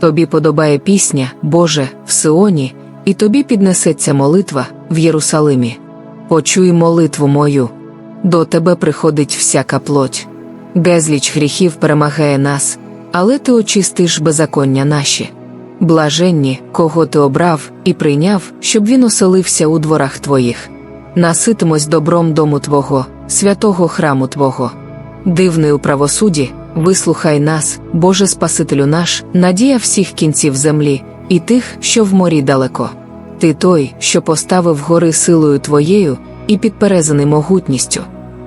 Тобі подобає пісня, Боже, в Сионі, і тобі піднесеться молитва в Єрусалимі. Почуй молитву мою. До тебе приходить всяка плоть. Безліч гріхів перемагає нас, але ти очистиш беззаконня наші. Блаженні, кого ти обрав і прийняв, щоб він оселився у дворах твоїх. Наситимось добром дому Твого, святого храму Твого. Дивний у правосуді, вислухай нас, Боже Спасителю наш, надія всіх кінців землі, і тих, що в морі далеко. Ти той, що поставив гори силою Твоєю і підперезаний могутністю.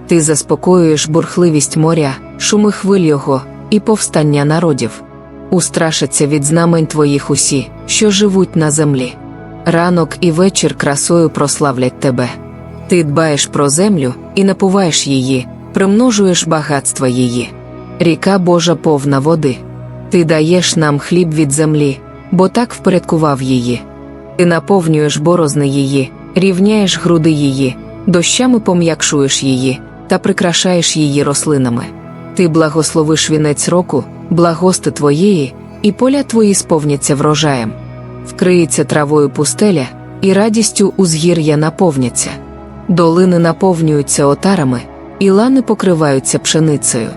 Ти заспокоюєш бурхливість моря, шуми хвиль його і повстання народів. Устрашаться від знамень Твоїх усі, що живуть на землі. Ранок і вечір красою прославлять тебе. Ти дбаєш про землю і напуваєш її, примножуєш багатства її. Ріка Божа повна води. Ти даєш нам хліб від землі, бо так впорядкував її. Ти наповнюєш борозни її, рівняєш груди її, дощами пом'якшуєш її та прикрашаєш її рослинами. Ти благословиш вінець року, благости твоєї, і поля твої сповняться врожаєм. Вкриється травою пустеля, і радістю узгір'я наповняться. Долини наповнюються отарами, і лани покриваються пшеницею.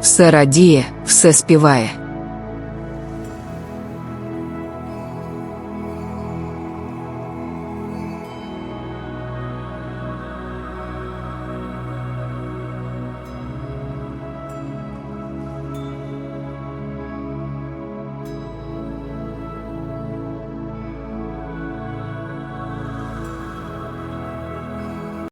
Все радіє, все співає.